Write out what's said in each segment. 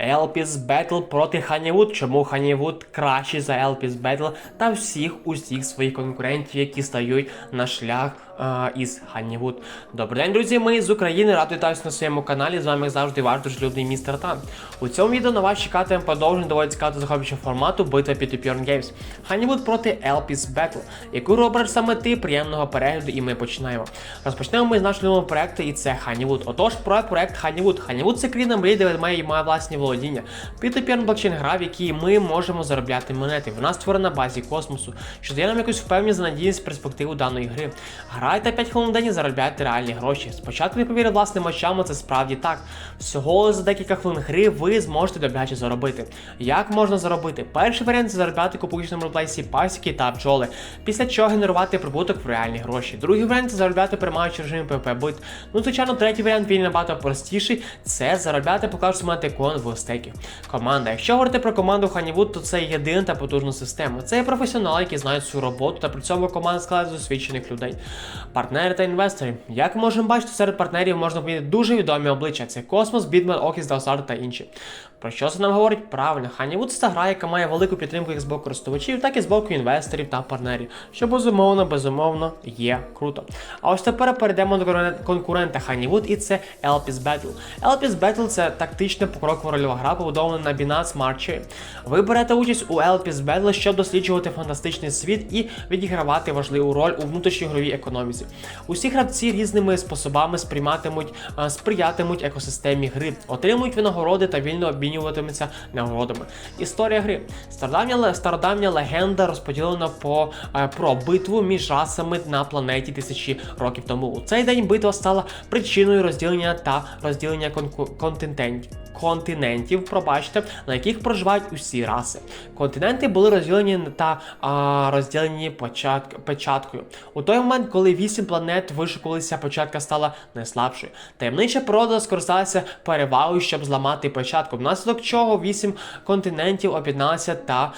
Елпіс Бетл проти Ханівуд. Чому Ханівуд кращий за Елпіс Бетл та всіх усіх своїх конкурентів, які стають на шлях е, із Ханівуд. Добрий день, друзі! Ми з України. Радий вітаюсь на своєму каналі. З вами як завжди ваш дуже містер Тан. У цьому відео на вас чекатиме продовження доволі цікавого захоплюючого формату битва під Pure Games. Ханівуд проти Елпіс Battle, яку робиш саме ти приємного перегляду, і ми починаємо. Розпочнемо ми з нашого нового проекту, і це Ханівуд. Отож, про проект Ханівуд. Ханівуд це країна мрій, де має має власні володіння. Peer-to-peer блокчейн гра, в якій ми можемо заробляти монети. Вона створена на базі космосу, що дає нам якусь впевненість за надійність перспективу даної гри. Грайте 5 хвилин на день і заробляйте реальні гроші. Спочатку не повірив власним очам, це справді так. Всього за декілька хвилин гри ви зможете добряче заробити. Як можна заробити? Перший варіант це заробляти в публічному реплейсі пасіки та бджоли, після чого генерувати прибуток в реальні гроші. Другий варіант це заробляти приймаючи режим PvP бит. Ну, звичайно, третій варіант він набагато простіший. Це заробляти поклавши мати кон в стейки. Команда. Якщо говорити про команду Honeywood, то це єдина та потужна система. Це є професіонали, які знають свою роботу, та при цьому команда складається з досвідчених людей. Партнери та інвестори. Як ми можемо бачити, серед партнерів можна помітити дуже відомі обличчя: це Космос, Бідман, Окіс, Даусар та інші. Про що це нам говорить? Правильно, Honeywood це гра, яка має велику підтримку як з боку користувачів, так і з боку інвесторів та партнерів, що безумовно, безумовно є круто. А ось тепер перейдемо до конкурента Honeywood, і це Elpis Battle. Elpis Battle це тактична покрокова рольова гра, побудована на Binance Smart Chain. Ви берете участь у Elpis Battle, щоб досліджувати фантастичний світ і відігравати важливу роль у внутрішньогровій економіці. Усі гравці різними способами сприйматимуть, сприятимуть екосистемі гри, отримують винагороди та вільно обмінюватимуться нагородами. Історія гри. Стародавня, стародавня легенда розподілена по, е, про битву між расами на планеті тисячі років тому. У цей день битва стала причиною розділення та розділення континентів. Континентів, пробачте, на яких проживають усі раси. Континенти були розділені та а, розділені почат, печаткою. У той момент, коли вісім планет вишукувалися, початка стала найслабшою. Таємнича природа скористалася перевагою, щоб зламати початку, внаслідок чого вісім континентів об'єдналися та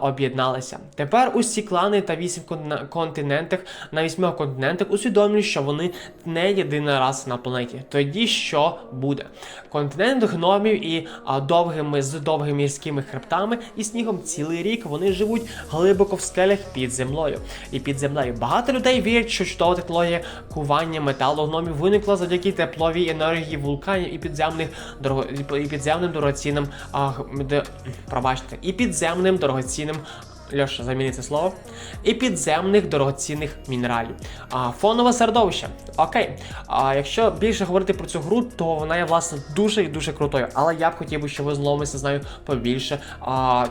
об'єдналися. Тепер усі клани та вісім континентах на вісьмох континентах усвідомлюють, що вони не єдина раса на планеті. Тоді що буде? Континент гномів і довгими з довгими мірськими хребтами і снігом цілий рік вони живуть глибоко в скелях під землею. І під землею багато людей вірять, що чудова технологія кування металу гномів виникла завдяки тепловій енергії вулканів і підземних дорого і підземним дорогоцінним а, де, пробачте, і підземним дорогоцінним Льоша, заміни це слово. І підземних дорогоцінних мінералів. А, фонове середовище. Окей. А, якщо більше говорити про цю гру, то вона є власне дуже і дуже крутою. Але я б хотів би, щоб ви знайомилися з нею побільше а,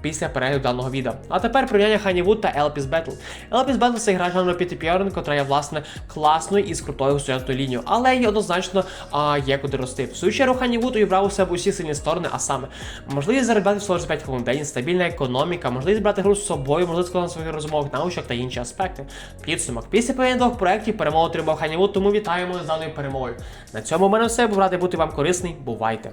після перегляду даного відео. А тепер порівняння Honeywood та Elpis Battle. Elpis Battle це гра жанру PTPR, котра є власне класною і з крутою сюжетною лінією, але й однозначно а, є куди рости. В свою чергу Honeywood увібрав у себе усі сильні сторони, а саме можливість заробляти всього за 5 хвилин в день, стабільна економіка, можливість брати гру з собою, можливість на своїх розумових навичок та інші аспекти. Підсумок. Після перегляду двох проєктів перемогу отримав Ханіву, тому вітаємо з даною перемогою. На цьому в мене все. Був радий бути вам корисний. Бувайте!